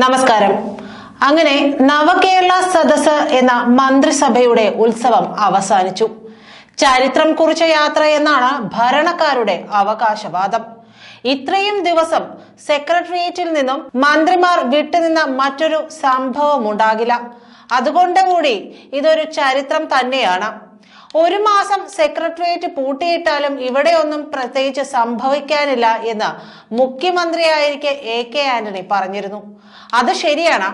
നമസ്കാരം. അങ്ങനെ നവകേരള സദസ് എന്ന മന്ത്രിസഭയുടെ ഉത്സവം അവസാനിച്ചു. ചരിത്രം കുറിച്ച യാത്ര എന്നാണ് ഭരണക്കാരുടെ അവകാശവാദം. ഇത്രയും ദിവസം സെക്രട്ടേറിയറ്റിൽ നിന്നും മന്ത്രിമാർ വിട്ടുനിന്ന മറ്റൊരു സംഭവം ഉണ്ടാകില്ല അതുകൊണ്ട് കൂടി ഇതൊരു ചരിത്രം തന്നെയാണ്. ഒരു മാസം സെക്രട്ടേറിയറ്റ് പൂട്ടിയിട്ടാലും ഇവിടെ ഒന്നും പ്രത്യേകിച്ച് സംഭവിക്കാനില്ല എന്ന് മുഖ്യമന്ത്രിയായിരിക്കെ എ കെ ആന്റണി പറഞ്ഞിരുന്നു. അത് ശരിയാണ്.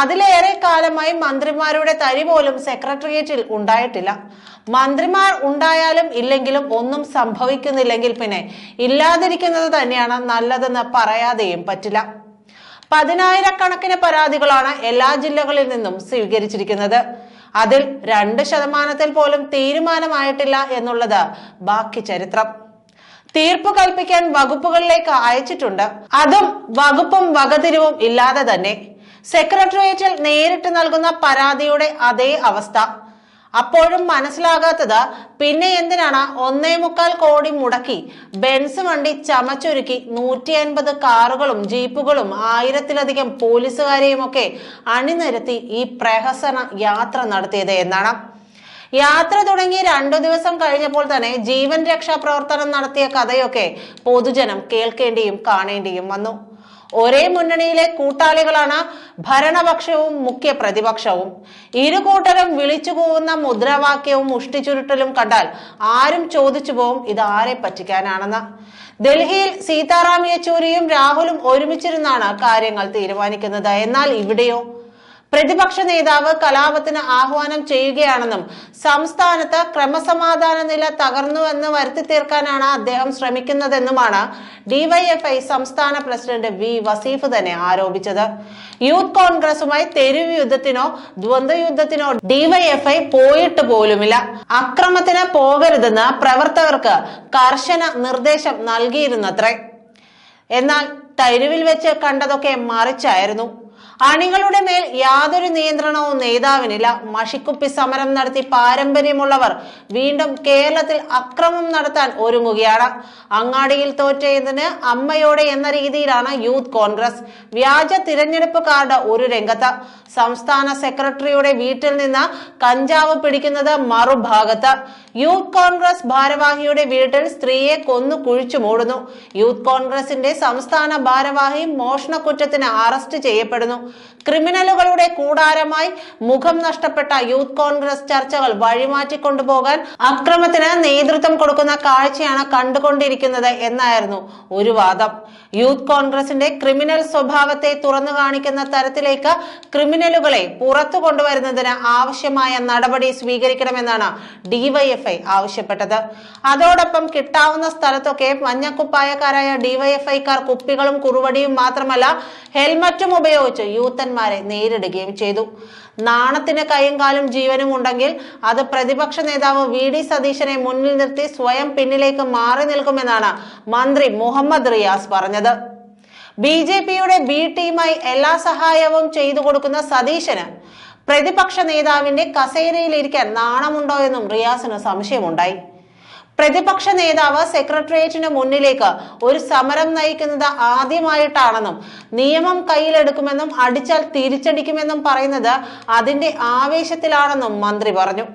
അതിലേറെ കാലമായി മന്ത്രിമാരുടെ തരി പോലും സെക്രട്ടേറിയറ്റിൽ ഉണ്ടായിട്ടില്ല. മന്ത്രിമാർ ഉണ്ടായാലും ഇല്ലെങ്കിലും ഒന്നും സംഭവിക്കുന്നില്ലെങ്കിൽ പിന്നെ ഇല്ലാതിരിക്കുന്നത് തന്നെയാണ് നല്ലതെന്ന് പറയാതെയും പറ്റില്ല. പതിനായിരക്കണക്കിന് പരാതികളാണ് എല്ലാ ജില്ലകളിൽ നിന്നും സ്വീകരിച്ചിരിക്കുന്നത്. അതിൽ രണ്ട് ശതമാനത്തിൽ പോലും തീരുമാനമായിട്ടില്ല എന്നുള്ളത് ബാക്കി ചരിത്രം. തീർപ്പ് കൽപ്പിക്കാൻ വകുപ്പുകളിലേക്ക് അയച്ചിട്ടുണ്ട്. അതും വകുപ്പും വകതിരിവും ഇല്ലാതെ തന്നെ. സെക്രട്ടേറിയറ്റിൽ നേരിട്ട് നൽകുന്ന പരാതിയുടെ അതേ അവസ്ഥ. അപ്പോഴും മനസ്സിലാകാത്തത് പിന്നെ എന്തിനാണ് ഒന്നേ മുക്കാൽ കോടി മുടക്കി ബെൻസ് വണ്ടി ചമച്ചൊരുക്കി നൂറ്റി അൻപത് കാറുകളും ജീപ്പുകളും ആയിരത്തിലധികം പോലീസുകാരെയും ഒക്കെ അണിനിരത്തി ഈ പ്രഹസന യാത്ര നടത്തിയത് എന്നാണ്. യാത്ര തുടങ്ങി രണ്ടു ദിവസം കഴിഞ്ഞപ്പോൾ തന്നെ ജീവൻ രക്ഷാ പ്രവർത്തനം നടത്തിയ കഥയൊക്കെ പൊതുജനം കേൾക്കേണ്ടിയും കാണേണ്ടിയും വന്നു. ഒരേ മുന്നണിയിലെ കൂട്ടാളികളാണ് ഭരണപക്ഷവും മുഖ്യ പ്രതിപക്ഷവും. ഇരു കൂട്ടരും വിളിച്ചു പോകുന്ന മുദ്രാവാക്യവും മുഷ്ടിച്ചുരുട്ടലും കണ്ടാൽ ആരും ചോദിച്ചു പോവും ഇത് ആരെ പറ്റിക്കാനാണെന്ന്. ഡൽഹിയിൽ സീതാറാം യെച്ചൂരിയും രാഹുലും ഒരുമിച്ചിരുന്നാണ് കാര്യങ്ങൾ തീരുമാനിക്കുന്നത്. എന്നാൽ ഇവിടെയോ? പ്രതിപക്ഷ നേതാവ് കലാപത്തിന് ആഹ്വാനം ചെയ്യുകയാണെന്നും സംസ്ഥാനത്ത് ക്രമസമാധാന നില തകർന്നുവെന്ന് വരുത്തി തീർക്കാനാണ് അദ്ദേഹം ശ്രമിക്കുന്നതെന്നുമാണ് ഡിവൈഎഫ്ഐ സംസ്ഥാന പ്രസിഡന്റ് വി വസീഫ് തന്നെ ആരോപിച്ചത്. യൂത്ത് കോൺഗ്രസുമായി തെരുവ് യുദ്ധത്തിനോ ദ്വന്ദ്വ യുദ്ധത്തിനോ ഡിവൈഎഫ്ഐ പോയിട്ട് പോലുമില്ല. അക്രമത്തിന് പോകരുതെന്ന് പ്രവർത്തകർക്ക് കർശന നിർദ്ദേശം നൽകിയിരുന്നത്രേ. എന്നാൽ തെരുവിൽ വെച്ച് കണ്ടതൊക്കെ മറിച്ചായിരുന്നു. അണികളുടെ മേൽ യാതൊരു നിയന്ത്രണവും നേതാവിനില്ല. മഷിക്കുപ്പി സമരം നടത്തി പാരമ്പര്യമുള്ളവർ വീണ്ടും കേരളത്തിൽ അക്രമം നടത്താൻ ഒരുങ്ങുകയാണ്. അങ്ങാടിയിൽ തോറ്റതിന് അമ്മയോടെ എന്ന രീതിയിലാണ് യൂത്ത് കോൺഗ്രസ്. വ്യാജ തിരഞ്ഞെടുപ്പ് കാർഡ് ഒരു രംഗത്ത്. സംസ്ഥാന സെക്രട്ടറിയുടെ വീട്ടിൽ നിന്ന് കഞ്ചാവ് പിടിക്കുന്നത് മറുഭാഗത്ത്. യൂത്ത് കോൺഗ്രസ് ഭാരവാഹിയുടെ വീട്ടിൽ സ്ത്രീയെ കൊന്നു കുഴിച്ചു മൂടുന്നു. യൂത്ത് കോൺഗ്രസിന്റെ സംസ്ഥാന ഭാരവാഹി മോഷണ കുറ്റത്തിന് അറസ്റ്റ് ചെയ്യപ്പെടുന്നു. ക്രിമിനലുകളുടെ കൂടാരമായി മുഖം നഷ്ടപ്പെട്ട യൂത്ത് കോൺഗ്രസ് ചർച്ചകൾ വഴിമാറ്റി കൊണ്ടുപോകാൻ അക്രമത്തിന് നേതൃത്വം കൊടുക്കുന്ന കാഴ്ചയാണ് കണ്ടുകൊണ്ടിരിക്കുന്നത് എന്നായിരുന്നു ഒരു വാദം. യൂത്ത് കോൺഗ്രസിന്റെ ക്രിമിനൽ സ്വഭാവത്തെ തുറന്നു കാണിക്കുന്ന തരത്തിലേക്ക് ക്രിമിനലുകളെ പുറത്തു കൊണ്ടുവരുന്നതിന് ആവശ്യമായ നടപടി സ്വീകരിക്കണമെന്നാണ് ഡിവൈഎഫ്ഐ ആവശ്യപ്പെട്ടത്. അതോടൊപ്പം കിട്ടാവുന്ന സ്ഥലത്തൊക്കെ മഞ്ഞക്കുപ്പായക്കാരായ ഡിവൈഎഫ്ഐക്കാർ കുപ്പികളും കുറുവടിയും മാത്രമല്ല ഹെൽമറ്റും ഉപയോഗിച്ച് യൂത്തന്മാരെ നേരിടുകയും ചെയ്തു. നാണത്തിന് കൈയും കാലും ജീവനും ഉണ്ടെങ്കിൽ അത് പ്രതിപക്ഷ നേതാവ് വി. ഡി. സതീശനെ മുന്നിൽ നിർത്തി സ്വയം പിന്നിലേക്ക് മാറി നിൽക്കുമെന്നാണ് മന്ത്രി മുഹമ്മദ് റിയാസ് പറഞ്ഞത്. ബി. ജെ. പിയുടെ ബി ടീമായി എല്ലാ സഹായവും ചെയ്തു കൊടുക്കുന്ന സതീശന് പ്രതിപക്ഷ നേതാവിന്റെ കസേരയിലിരിക്കാൻ നാണമുണ്ടോ എന്നും റിയാസിന് സംശയമുണ്ടായി. പ്രതിപക്ഷ നേതാവ് സെക്രട്ടേറിയറ്റിന് മുന്നിലേക്ക് ഒരു സമരം നയിക്കുന്നത് ആദ്യമായിട്ടാണെന്നും നിയമം കയ്യിലെടുക്കുമെന്നും അടിച്ചാൽ തിരിച്ചടിക്കുമെന്നും പറയുന്നത് അതിന്റെ ആവേശത്തിലാണെന്നും മന്ത്രി പറഞ്ഞു.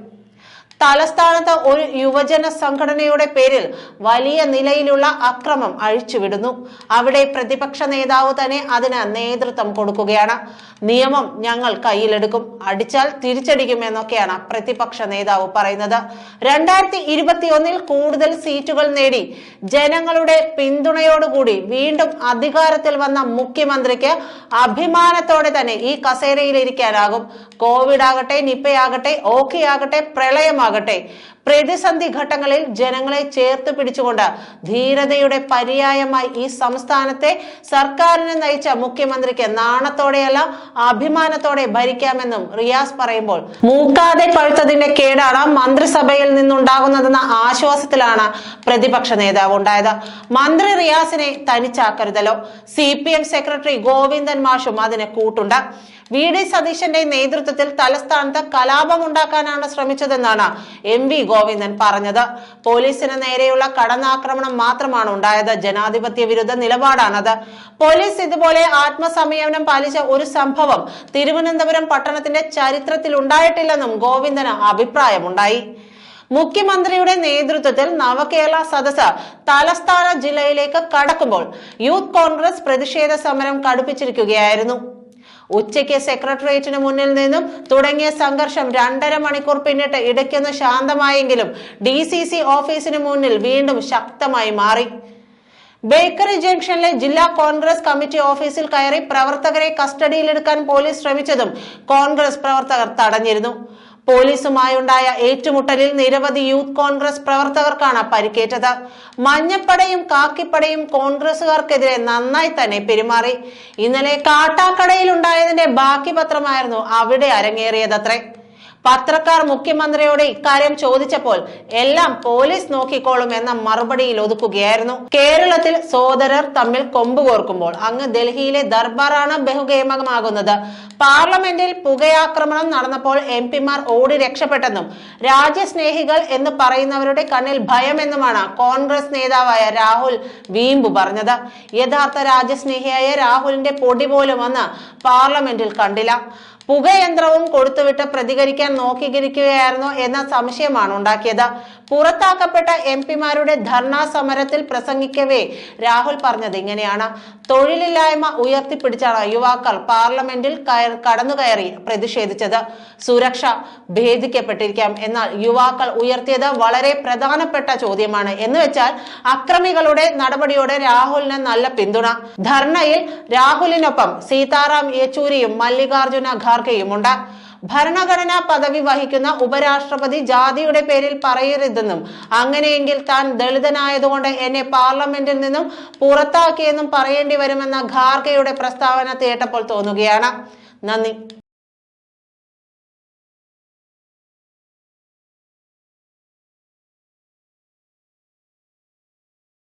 തലസ്ഥാനത്ത് ഒരു യുവജന സംഘടനയുടെ പേരിൽ വലിയ നിലയിലുള്ള അക്രമം അഴിച്ചുവിടുന്നു. അവിടെ പ്രതിപക്ഷ നേതാവ് തന്നെ അതിന് നേതൃത്വം കൊടുക്കുകയാണ്. നിയമം ഞങ്ങൾ കയ്യിലെടുക്കും. അടിച്ചാൽ തിരിച്ചടിക്കും എന്നൊക്കെയാണ് പ്രതിപക്ഷ നേതാവ് പറയുന്നത്. രണ്ടായിരത്തി ഇരുപത്തിയൊന്നിൽ കൂടുതൽ സീറ്റുകൾ നേടി ജനങ്ങളുടെ പിന്തുണയോടുകൂടി വീണ്ടും അധികാരത്തിൽ വന്ന മുഖ്യമന്ത്രിക്ക് അഭിമാനത്തോടെ തന്നെ ഈ കസേരയിൽ ഇരിക്കാനാകും കോവിഡ് ആകട്ടെ നിപ്പയാകട്ടെ ഓക്കെ ആകട്ടെ പ്രളയമാകട്ടെ आगटे പ്രതിസന്ധി ഘട്ടങ്ങളിൽ ജനങ്ങളെ ചേർത്ത് പിടിച്ചുകൊണ്ട് ധീരതയുടെ പര്യായമായി ഈ സംസ്ഥാനത്തെ സർക്കാരിനെ നയിച്ച മുഖ്യമന്ത്രിക്ക് നാണത്തോടെയല്ല അഭിമാനത്തോടെ ഭരിക്കാമെന്നും റിയാസ് പറയുമ്പോൾ മൂക്കാതെ പഴുത്തതിന്റെ കേടാണ് മന്ത്രിസഭയിൽ നിന്നുണ്ടാകുന്നതെന്ന ആശ്വാസത്തിലാണ് പ്രതിപക്ഷ നേതാവ് ഉണ്ടായത്. മന്ത്രി റിയാസിനെ തനിച്ചാക്കരുതല്ലോ. C P M secretary Govindan മാഷും അതിന് കൂട്ടുണ്ട്. വി ഡി സതീശന്റെ നേതൃത്വത്തിൽ തലസ്ഥാനത്ത് കലാപമുണ്ടാക്കാനാണ് ശ്രമിച്ചതെന്നാണ് എം വി ഗോവിന്ദൻ പറഞ്ഞത്. പോലീസിന് നേരെയുള്ള കടന്നാക്രമണം മാത്രമാണ് ഉണ്ടായത്. ജനാധിപത്യ വിരുദ്ധ നിലപാടാണത്. പോലീസ് ഇതുപോലെ ആത്മസംയമനം പാലിച്ച ഒരു സംഭവം തിരുവനന്തപുരം പട്ടണത്തിന്റെ ചരിത്രത്തിൽ ഉണ്ടായിട്ടില്ലെന്നും ഗോവിന്ദന് അഭിപ്രായമുണ്ടായി. മുഖ്യമന്ത്രിയുടെ നേതൃത്വത്തിൽ നവകേരള സദസ് തലസ്ഥാന ജില്ലയിലേക്ക് കടക്കുമ്പോൾ യൂത്ത് കോൺഗ്രസ് പ്രതിഷേധ സമരം കടുപ്പിച്ചിരിക്കുകയായിരുന്നു. ഉച്ചയ്ക്ക് സെക്രട്ടേറിയറ്റിന് മുന്നിൽ നിന്നും തുടങ്ങിയ സംഘർഷം രണ്ടര മണിക്കൂർ പിന്നിട്ട് ഇടയ്ക്കൊന്ന് ശാന്തമായെങ്കിലും ഡി സി സി ഓഫീസിന് മുന്നിൽ വീണ്ടും ശക്തമായി മാറി. ബേക്കറി ജംഗ്ഷനിലെ ജില്ലാ കോൺഗ്രസ് കമ്മിറ്റി ഓഫീസിൽ കയറി പ്രവർത്തകരെ കസ്റ്റഡിയിലെടുക്കാൻ പോലീസ് ശ്രമിച്ചതും കോൺഗ്രസ് പ്രവർത്തകർ തടഞ്ഞിരുന്നു. പോലീസുമായുണ്ടായ ഏറ്റുമുട്ടലിൽ നിരവധി യൂത്ത് കോൺഗ്രസ് പ്രവർത്തകർക്കാണ് പരിക്കേറ്റത്. മഞ്ഞപ്പടയും കാക്കിപ്പടയും കോൺഗ്രസുകാർക്കെതിരെ നന്നായി തന്നെ പെരുമാറി. ഇന്നലെ കാട്ടാക്കടയിൽ ഉണ്ടായതിന്റെ ബാക്കി പത്രമായിരുന്നു അവിടെ അരങ്ങേറിയതത്രേ. പത്രക്കാർ മുഖ്യമന്ത്രിയോട് ഇക്കാര്യം ചോദിച്ചപ്പോൾ എല്ലാം പോലീസ് നോക്കിക്കോളും എന്ന മറുപടിയിൽ ഒതുക്കുകയായിരുന്നു. കേരളത്തിൽ സോദരർ തമ്മിൽ കൊമ്പുകോർക്കുമ്പോൾ അങ്ങ് ഡൽഹിയിലെ ദർബാറാണ് ബഹുഗേമകമാകുന്നത്. പാർലമെന്റിൽ പുകയാക്രമണം നടന്നപ്പോൾ എം പിമാർ ഓടി രക്ഷപ്പെട്ടെന്നും രാജ്യസ്നേഹികൾ എന്ന് പറയുന്നവരുടെ കണ്ണിൽ ഭയമെന്നുമാണ് കോൺഗ്രസ് നേതാവായ രാഹുൽ വീമ്പു പറഞ്ഞത്. യഥാർത്ഥ രാജ്യസ്നേഹിയായ രാഹുലിന്റെ പൊടി പോലും അന്ന് പാർലമെന്റിൽ കണ്ടില്ല. പുകയന്ത്രവും കൊടുത്തുവിട്ട് പ്രതികരിക്കാൻ നോക്കിയിരിക്കുകയായിരുന്നോ എന്ന സംശയമാണ് ഉണ്ടാക്കിയത്. പുറത്താക്കപ്പെട്ട എം പിമാരുടെ ധർണാ സമരത്തിൽ പ്രസംഗിക്കവേ രാഹുൽ പറഞ്ഞത് ഇങ്ങനെയാണ്. തൊഴിലില്ലായ്മ ഉയർത്തിപ്പിടിച്ചാണ് യുവാക്കൾ പാർലമെന്റിൽ കടന്നു കയറി പ്രതിഷേധിച്ചത്. സുരക്ഷ ഭേദിക്കപ്പെട്ടിരിക്കാം. എന്നാൽ യുവാക്കൾ ഉയർത്തിയത് വളരെ പ്രധാനപ്പെട്ട ചോദ്യമാണ്. എന്ന് വെച്ചാൽ അക്രമികളുടെ നടപടിയോടെ രാഹുലിന് നല്ല പിന്തുണ. ധർണയിൽ രാഹുലിനൊപ്പം സീതാറാം യെച്ചൂരിയും മല്ലികാർജുന ഖാർഗെയുമുണ്ട് ഭരണഘടനാ പദവി വഹിക്കുന്ന ഉപരാഷ്ട്രപതി ജാതിയുടെ പേരിൽ പറയരുതെന്നും അങ്ങനെയെങ്കിൽ താൻ ദളിതനായതുകൊണ്ട് എന്നെ പാർലമെന്റിൽ നിന്നും പുറത്താക്കിയെന്നും പറയേണ്ടി വരുമെന്ന ഖാർഗെയുടെ പ്രസ്താവന കേട്ടപ്പോൾ തോന്നുകയാണ്. നന്ദി.